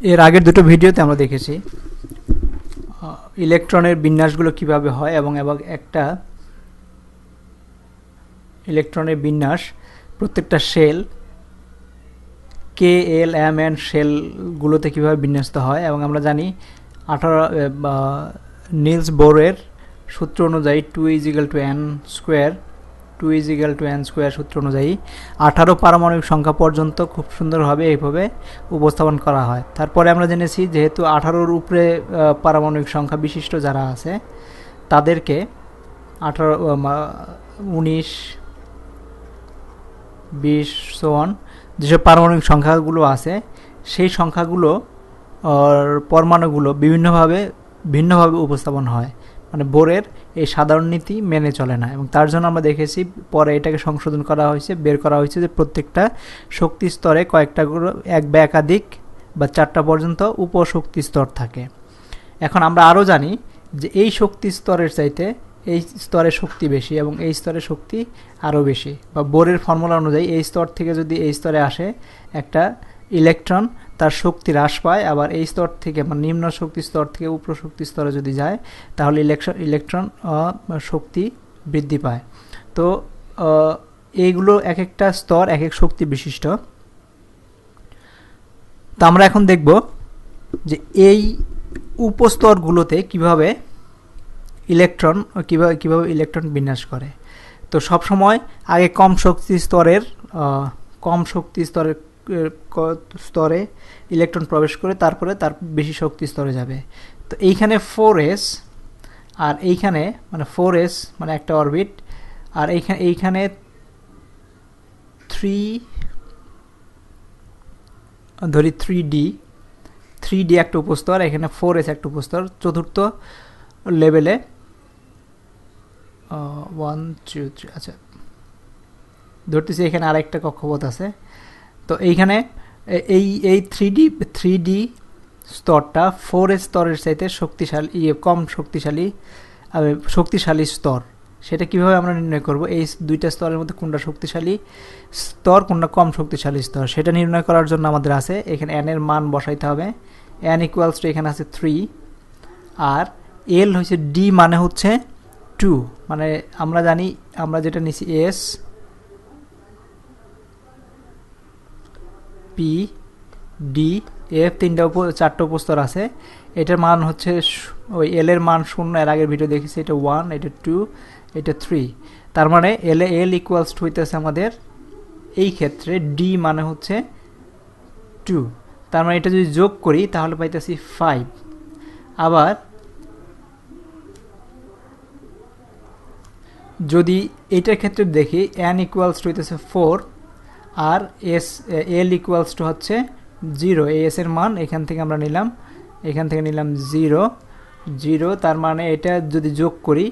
এর আগের দুটো ভিডিওতে আমরা দেখেছি ইলেকট্রনের বিন্যাসগুলো কীভাবে হয় এবং এবং একটা ইলেকট্রনের বিন্যাস, প্রত্যেকটা shell K L M N শেলগুলোতে কীভাবে বিন্যস্ত হয় এবং আমরা জানি আঠারো নিলস বোরের সূত্র অনুযায়ী two equal to N square two equal to N square সূত্র অনুযায়ী আঠারো পারমাণবিক সংখ্যা পর্যন্ত খুব সুন্দরভাবে এইভাবে উপস্থাপন করা হয়। তারপরে আমরা জেনেছি যেহেতু আঠারোর উপরে পারমাণবিক সংখ্যা বিশিষ্ট যারা আছে, তাদেরকে আঠারো উনিশ, বিশ সোয়ান যেসব পারমাণবিক সংখ্যাগুলো আছে, সেই সংখ্যাগুলো পরমাণুগুলো বিভিন্নভাবে, ভিন্নভাবে উপস্থাপন হয়। মানে বোরের এই সাধারণ নীতি মেনে চলে না। এবং তার জন্য আমরা দেখেছি পরে এটাকে সংশোধন করা হয়েছে, বের করা হয়েছে যে প্রত্যেকটা শক্তি স্তরে কয়েকটা এক বা একাধিক বা চারটা পর্যন্ত উপশক্তি স্তর থাকে। এখন আমরা আরও জানি যে এই শক্তি স্তরের চাইতে এই স্তরে শক্তি বেশি এবং এই স্তরে শক্তি আরও বেশি বা বোরের ফর্মুলা অনুযায়ী এই স্তর থেকে যদি এই স্তরে আসে একটা ইলেকট্রন, তার শক্তি হ্রাস পায়, আবার এই স্তর থেকে মানে নিম্ন শক্তি স্তর থেকে উপর শক্তি স্তরে যদি যায়, তাহলে ইলেকট্রন ইলেকট্রন শক্তি বৃদ্ধি পায়। তো এইগুলো এক একটা স্তর এক এক শক্তি বিশিষ্ট। তো আমরা এখন দেখব যে এই উপস্তরগুলোতে কীভাবে ইলেকট্রন, কীভাবে কীভাবে ইলেকট্রন বিন্যাস করে। তো সব সময় আগে কম শক্তি স্তরের কম শক্তি স্তরের স্তরে ইলেকট্রন প্রবেশ করে, তারপরে তার বেশি শক্তি স্তরে যাবে। তো এইখানে ফোর এস আর এইখানে মানে ফোর এস মানে একটা অরবিট আর এইখানে এইখানে থ্রি ধরি থ্রি ডি থ্রি ডি একটা উপস্তর, এখানে ফোর এস একটা উপস্তর। চতুর্থ লেভেলে ওয়ান টু থ্রি আচ্ছা ধরতেছি এখানে আরেকটা কক্ষপথ আছে। তো এইখানে এই এই থ্রি ডি থ্রি ডি স্তরটা ফোর স্তরের চাইতে শক্তিশালী ইয়ে কম শক্তিশালী শক্তিশালী স্তর। সেটা কীভাবে আমরা নির্ণয় করব? এই দুইটা স্তরের মধ্যে কোনটা শক্তিশালী স্তর, কোনটা কম শক্তিশালী স্তর? সেটা নির্ণয় করার জন্য আমাদের আছে, এখানে এর মান বসাইতে হবে। এন ইকুয়ালস টু এখানে আছে থ্রি আর এল হচ্ছে ডি মানে হচ্ছে টু মানে আমরা জানি, আমরা যেটা নিছি এস পি ডি এফ তিনটা চারটা উপস্তর আছে। এটার মান হচ্ছে ওই এল এর মান শূন্য, এর আগের ভিডিও দেখেছি, এটা ওয়ান এটা টু এটা থ্রি তার মানে এল এল ইকুয়ালস টু হইতেছে আমাদের এই ক্ষেত্রে ডি মানে হচ্ছে টু তার মানে এটা যদি যোগ করি, তাহলে পাইতেছি ফাইভ আবার যদি এইটার ক্ষেত্রে দেখি এন ইকুয়ালস টু হইতেছে ফোর আর এস এল ইকুয়ালস টু হচ্ছে জিরো এস এর মান এখান থেকে আমরা নিলাম। এখান থেকে নিলাম জিরো জিরো তার মানে এটা যদি যোগ করি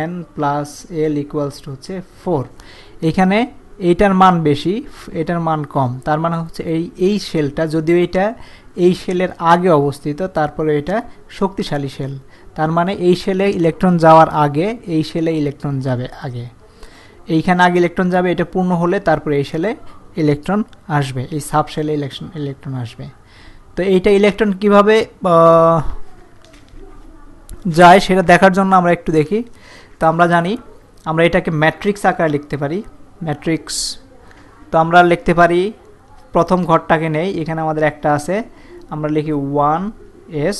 N plus L equals two হচ্ছে ফোর এখানে এইটার মান বেশি, এটার মান কম। তার মানে হচ্ছে এই এই শেলটা যদিও এটা এই শেলের আগে অবস্থিত, তারপরে এটা শক্তিশালী শেল তার মানে এই শেলে ইলেকট্রন যাওয়ার আগে, এই শেলে ইলেকট্রন যাবে আগে। এইখানে আগে ইলেকট্রন যাবে, এটা পূর্ণ হলে তারপরে এই শেলে ইলেকট্রন আসবে, এই সাব শেলে ইলেকট্রন ইলেকট্রন আসবে। তো এইটা ইলেকট্রন কীভাবে যায় সেটা দেখার জন্য আমরা একটু দেখি। তো আমরা জানি, আমরা এটাকে ম্যাট্রিক্স আকারে লিখতে পারি ম্যাট্রিক্স তো আমরা লিখতে পারি, প্রথম ঘরটাকে নেই, এখানে আমাদের একটা আছে, আমরা লিখি ওয়ান এস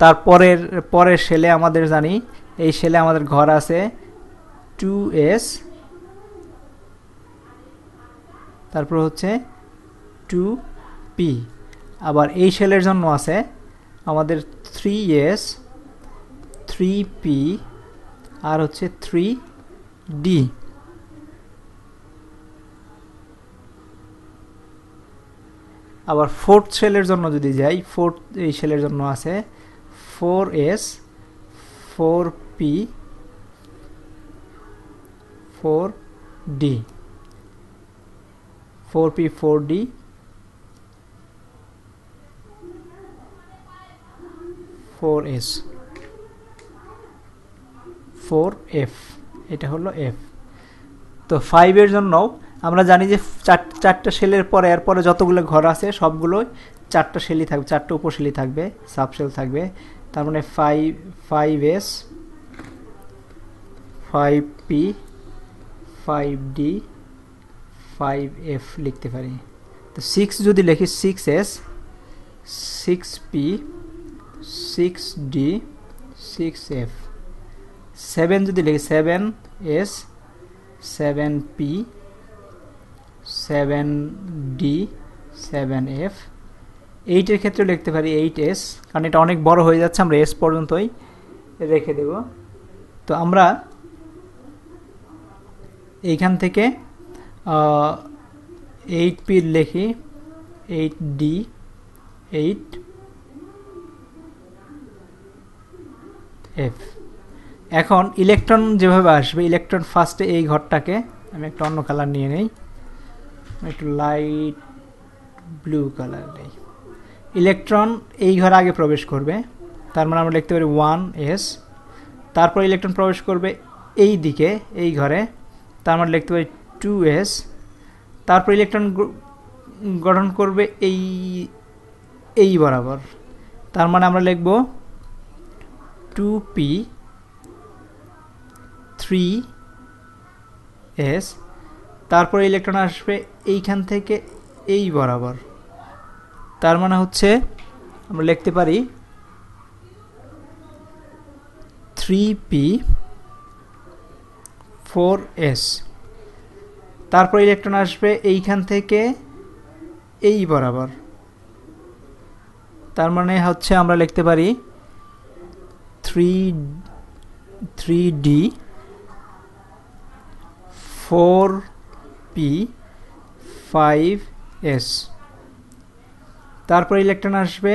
তারপরের, পরের সেলে আমাদের জানি, এই সেলে আমাদের ঘর আছে টু এস তারপর হচ্ছে টু পি আবার এই সেলের জন্য আছে আমাদের থ্রি এস থ্রি পি আর হচ্ছে থ্রি ডি আবার ফোর্থ সেলের জন্য যদি যাই ফোর্থ এই সেলের জন্য আছে four S four P four D four P, four D. Four S. Four F. এটা হলো এফ। তো ফাইভের জন্য আমরা জানি যে চার, চারটা সেলের পরে, এরপরে যতগুলো ঘর আছে, সবগুলো চারটা সেলই থাকবে, চারটা উপশেলি থাকবে, সাবশেল থাকবে। তার মানে five five S, five P, five D five F লিখতে পারি। তো সিক্স যদি লিখি six S six P six D six F seven যদি লিখি seven S seven P seven D seven F এইটের ক্ষেত্রে লিখতে পারি এইট এস কারণ এটা অনেক বড় হয়ে যাচ্ছে, আমরা এস পর্যন্তই রেখে দেব। তো আমরা এইখান থেকে এইট পি লিখি এইট ডি এইট এফ এখন ইলেকট্রন যেভাবে আসবে ইলেকট্রন ফার্স্টে এই ঘরটাকে, আমি একটা অন্য কালার নিয়ে নেই একটু লাইট ব্লু কালার নেই। ইলেকট্রন এই ঘরে আগে প্রবেশ করবে, তার মানে আমরা লিখতে পারি ওয়ান এস তারপর ইলেকট্রন প্রবেশ করবে এই দিকে, এই ঘরে, তার মানে লিখতে পারি টু এস তারপর ইলেকট্রন গঠন করবে এই এই বরাবর। তার মানে আমরা লিখব টু পি থ্রি এস তারপর ইলেকট্রন আসবে এইখান থেকে এই বরাবর। তার মানে হচ্ছে আমরা লিখতে পারি থ্রি পি ফোর এস তারপর ইলেকট্রন আসবে এইখান থেকে এই বরাবর। তার মানে হচ্ছে আমরা লিখতে পারি three three D four P five S তারপর ইলেকট্রন আসবে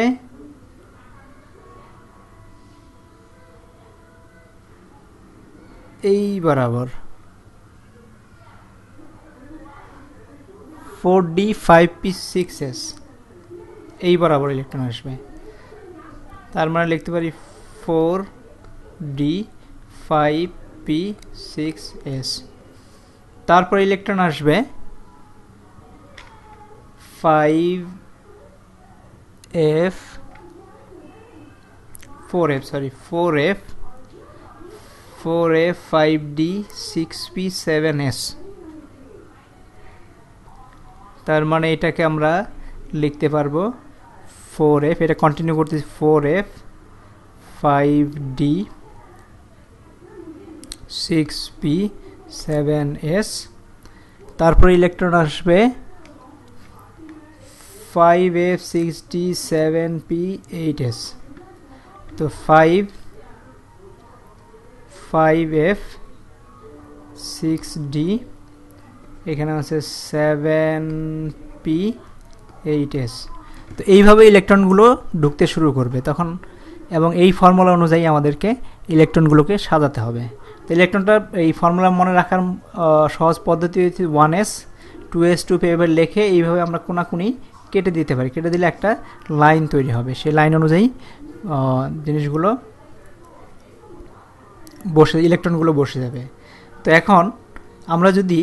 এই বরাবর। Four D five P six S এই বরাবর ইলেকট্রন আসবে। তার মানে লিখতে পারি four D five P six S তারপর ইলেকট্রন আসবে five F four F sorry four F four F five D six P seven S তার মানে এটাকে আমরা লিখতে পারব ফোর এফ এটা কন্টিনিউ করতেছি four F five D six P seven S তারপরে ইলেকট্রন আসবে five F six D seven P eight S তো five five F six D এখানে আছে সেভেন পি এইট এস তো এইভাবে ইলেকট্রনগুলো ঢুকতে শুরু করবে। তখন এবং এই ফর্মুলা অনুযায়ী আমাদেরকে ইলেকট্রনগুলোকে সাজাতে হবে। তো ইলেকট্রনটা এই ফর্মুলা মনে রাখার সহজ পদ্ধতি হচ্ছে one S two S two paper লেখে এইভাবে আমরা কোনাকুনি কেটে দিতে পারি। কেটে দিলে একটা লাইন তৈরি হবে। সেই লাইন অনুযায়ী জিনিসগুলো বসে ইলেকট্রনগুলো বসে যাবে। তো এখন আমরা যদি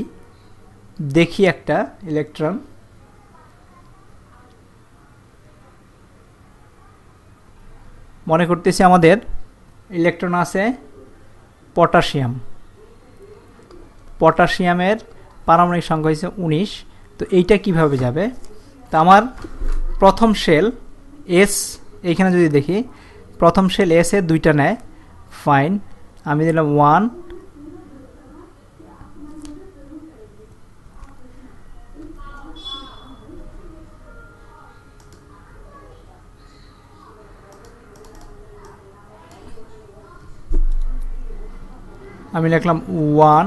দেখি একটা ইলেকট্রন মনে করতেছি আমাদের ইলেকট্রন আছে পটাশিয়াম পটাশিয়ামের পারমাণবিক সংখ্যা হচ্ছে উনিশ। তো এইটা কীভাবে যাবে? তো আমার প্রথম শেল এস এইখানে যদি দেখি, প্রথম শেল এস এর দুইটা নেয়। ফাইন আমি দিলাম ওয়ান আমি লিখলাম ওয়ান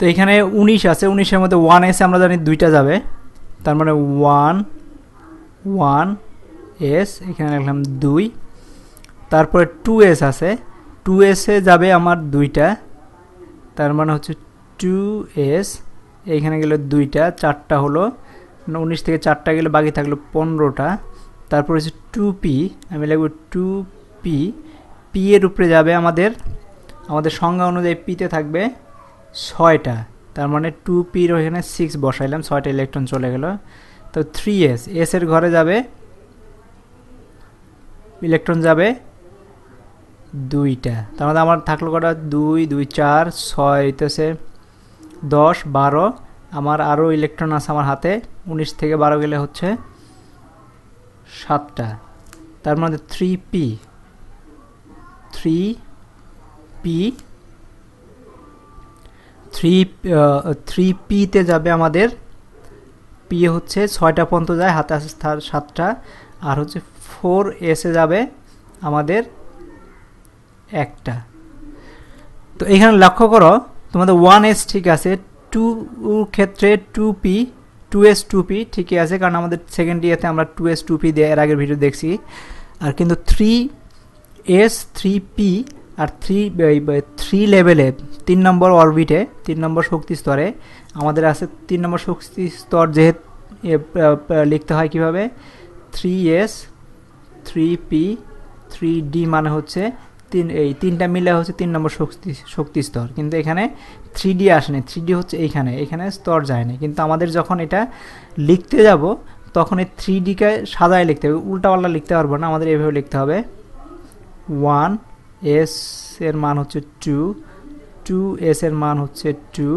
তো এখানে উনিশ আছে, উনিশের মধ্যে ওয়ান এসে আমরা জানি দুইটা যাবে। তার মানে ওয়ান ওয়ান এস এখানে লিখলাম দুই। তারপরে টু এস আছে। টু এসে যাবে আমার দুইটা। তার মানে হচ্ছে টু এস এইখানে গেলে দুইটা, চারটা হলো। উনিশ থেকে চারটা গেলে বাকি থাকল পনেরোটা। তারপর হচ্ছে টু পি আমি লিখব টু পি পি এর উপরে যাবে আমাদের আমাদের সংজ্ঞা অনুযায়ী পিতে থাকবে। ছয়টা, তার মানে টু পির ওইখানে সিক্স বসাইলাম, ছয়টা ইলেকট্রন চলে গেল। তো থ্রি এস এস এর ঘরে যাবে ইলেকট্রন যাবে দুইটা। তার মধ্যে আমার থাকল কটা? দুই দুই, চার, ছয় তো হইতেছে দশ, বারো। আমার আরও ইলেকট্রন আছে আমার হাতে, উনিশ থেকে বারো গেলে হচ্ছে সাতটা। তার মধ্যে three P three P three three পিতে যাবে আমাদের। পি হচ্ছে ছয়টা পর্যন্ত যায়, হাতে আছে সাতটা। আর হচ্ছে ফোর এসে যাবে আমাদের একটা। তো এখানে লক্ষ্য করো, তোমাদের ওয়ান এস ঠিক আছে টু ক্ষেত্রে two P two S two P ঠিকই আছে, কারণ আমাদের সেকেন্ড ইয়াতে আমরা টু এস টু পি দিয়ে এর আগের ভিডিও দেখছি। আর কিন্তু থ্রি এস থ্রি পি আর থ্রি থ্রি লেভেলে তিন নম্বর অরবিটে তিন নম্বর শক্তি স্তরে, আমাদের আছে তিন নম্বর শক্তি স্তর যেহেতু লিখতে হয় কীভাবে? Three S three P three D মানে হচ্ছে তিন, এই তিনটা মিলে হচ্ছে তিন নম্বর শক্তি শক্তি স্তর। কিন্তু এখানে থ্রি ডি আসেনি থ্রি ডি হচ্ছে এইখানে, এখানে স্তর যায়নি। কিন্তু আমাদের যখন এটা লিখতে যাব, তখন এই থ্রি ডিকে সাদায় লিখতে হবে। উল্টাপাল্টা লিখতে পারব না, আমাদের এভাবে লিখতে হবে। ওয়ান এস এর মান হচ্ছে টু টু এস এর মান হচ্ছে টু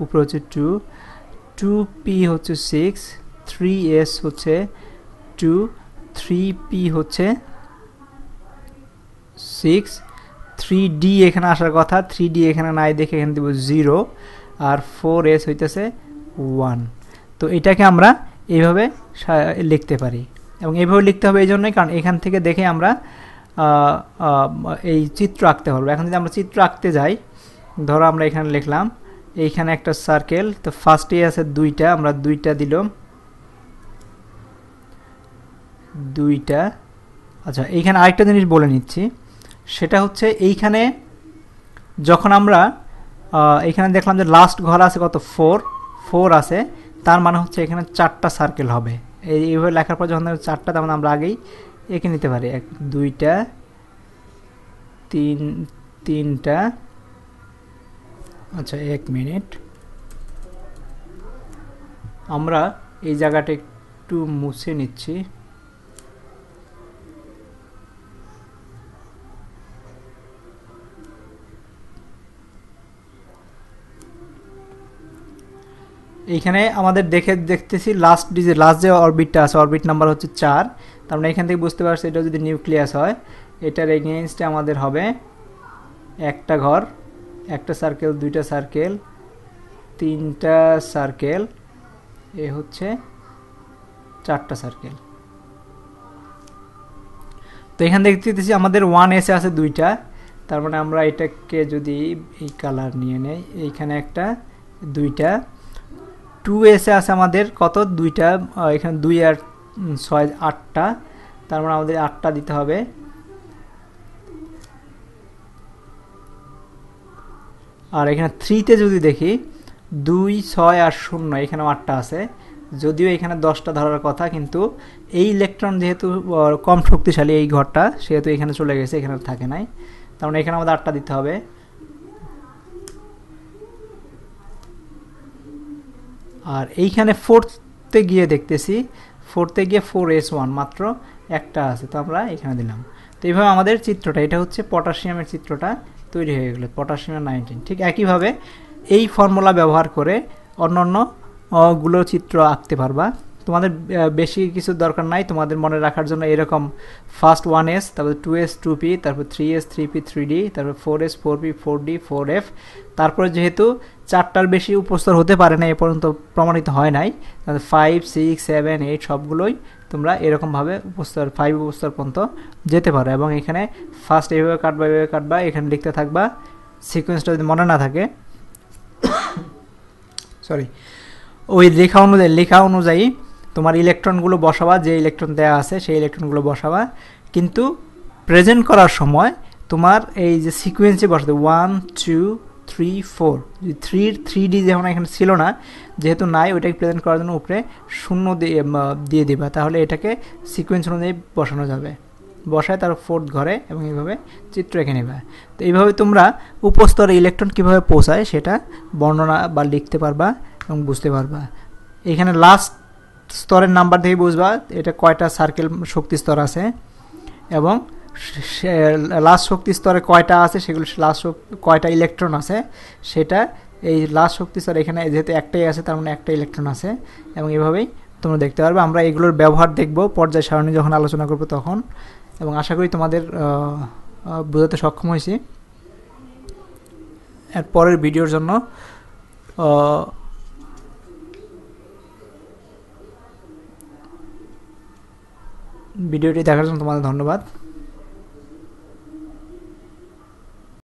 উপরে হচ্ছে টু টু পি হচ্ছে সিক্স থ্রি এস হচ্ছে টু থ্রি পি হচ্ছে সিক্স থ্রি ডি এখানে আসার কথা থ্রি ডি এখানে নাই দেখে এখানে দেবো জিরো আর ফোর এস হইতেছে ওয়ান তো এটাকে আমরা এইভাবে লিখতে পারি। এবং এইভাবে লিখতে হবে এই জন্যই, কারণ এখান থেকে দেখে আমরা এই চিত্র আঁকতে পারব এখন যদি আমরা চিত্র আঁকতে যাই, ধরো আমরা এখানে লিখলাম, এইখানে একটা সার্কেল তো ফার্স্টে আছে দুইটা, আমরা দুইটা দিলাম। দুইটা আচ্ছা এইখানে আরেকটা জিনিস বলে নিচ্ছি, সেটা হচ্ছে এইখানে যখন আমরা এখানে দেখলাম যে লাস্ট ঘর আছে কত? ফোর ফোর আছে, তার মানে হচ্ছে এখানে চারটা সার্কেল হবে। এইভাবে লেখার পর যখন চারটা, তার মানে আমরা আগেই এঁকে নিতে পারে। এক, দুইটা, তিন, তিনটা। আচ্ছা এক মিনিট। আমরা এই জায়গাটা একটু মুছে নিচ্ছি। এইখানে আমাদের দেখে দেখতেছি লাস্ট ডিজে লাস্ট যে অরবিটটা আছে অরবিট নাম্বার হচ্ছে চার। তার মানে এখান থেকে বুঝতে পারছি এটা যদি নিউক্লিয়াস হয়, এটার এগেনস্টে আমাদের হবে একটা ঘর, একটা সার্কেল দুইটা সার্কেল তিনটা সার্কেল এ হচ্ছে চারটা সার্কেল তো এখান দেখতেছি আমাদের ওয়ান এসে আছে দুইটা। তার মানে আমরা এটাকে যদি এই কালার নিয়ে নেই এইখানে একটা, দুইটা। টু এসে আছে আমাদের, কত? দুইটা এখানে দুই আর ছয়, আটটা। তার মানে আমাদের আটটা দিতে হবে। আর এখানে থ্রিতে যদি দেখি, দুই, ছয় আর শূন্য এখানে আটটা আছে। যদিও এখানে দশটা ধরার কথা, কিন্তু এই ইলেকট্রন যেহেতু কম শক্তিশালী এই ঘরটা, সেহেতু এখানে চলে গেছে, এখানে থাকে নাই। তার মানে এখানে আমাদের আটটা দিতে হবে। আর এইখানে ফোর্থে গিয়ে দেখতেছি ফোর্থে গিয়ে ফোর এস ওয়ান মাত্র একটা আছে, তো আমরা এখানে দিলাম। তো এইভাবে আমাদের চিত্রটা, এটা হচ্ছে পটাশিয়ামের চিত্রটা তৈরি হয়ে গেলো, পটাশিয়াম নাইনটিন ঠিক একইভাবে এই ফর্মুলা ব্যবহার করে অন্য অন্যগুলো চিত্র আঁকতে পারবা। তোমাদের বেশি কিছু দরকার নাই। তোমাদের মনে রাখার জন্য এরকম ফার্স্ট ওয়ান এস তারপর টু এস টু পি তারপর three S three P three D তারপর four S four P four D four F তারপরে যেহেতু চারটার বেশি উপস্তর হতে পারে না, এ পর্যন্ত প্রমাণিত হয় নাই। তাহলে ফাইভ সিক্স সেভেন এইট সবগুলোই তোমরা এরকমভাবে উপস্তর ফাইভ উপস্তর পর্যন্ত যেতে পারো। এবং এখানে ফার্স্ট এইভাবে কাটবা এইভাবে কাটবা, এখানে লিখতে থাকবা। সিকোয়েন্সটা যদি মনে না থাকে সরি ওই লেখা অনুযায়ী লেখা অনুযায়ী তোমার ইলেকট্রনগুলো বসাবা, যে ইলেকট্রন দেওয়া আছে সেই ইলেকট্রনগুলো বসাবা। কিন্তু প্রেজেন্ট করার সময় তোমার এই যে সিকুয়েন্সে বসাতে ওয়ান টু থ্রি ফোর থ্রির থ্রি ডি যেমন এখানে ছিল না, যেহেতু নাই, ওইটাকে প্রেজেন্ট করার জন্য উপরে শূন্য দিয়ে দিয়ে দিবা। তাহলে এটাকে সিকুয়েন্স অনুযায়ী বসানো যাবে। বসায় তার ফোর্থ ঘরে এবং এইভাবে চিত্র এঁকে নেবে। তো এইভাবে তোমরা উপস্তরে ইলেকট্রন কীভাবে পৌঁছায় সেটা বর্ণনা বা লিখতে পারবা এবং বুঝতে পারবা। এখানে লাস্ট স্তরের নাম্বার থেকে বুঝবা, এটা কয়টা সার্কেল শক্তি স্তর আছে। এবং লাস্ট শক্তি স্তরে কয়টা আছে, সেগুলো লাস্ট কয়টা ইলেকট্রন আছে, সেটা এই লাস্ট শক্তি স্তর এখানে যেহেতু একটাই আছে, তার মানে একটা ইলেকট্রন আছে। এবং এভাবেই তোমরা দেখতে পারবে, আমরা এগুলোর ব্যবহার দেখব পর্যায় সারণী যখন আলোচনা করব তখন। এবং আশা করি তোমাদের বোঝাতে সক্ষম হয়েছি। এর পরের ভিডিওর জন্য ভিডিওটি দেখার জন্য তোমাদের ধন্যবাদ।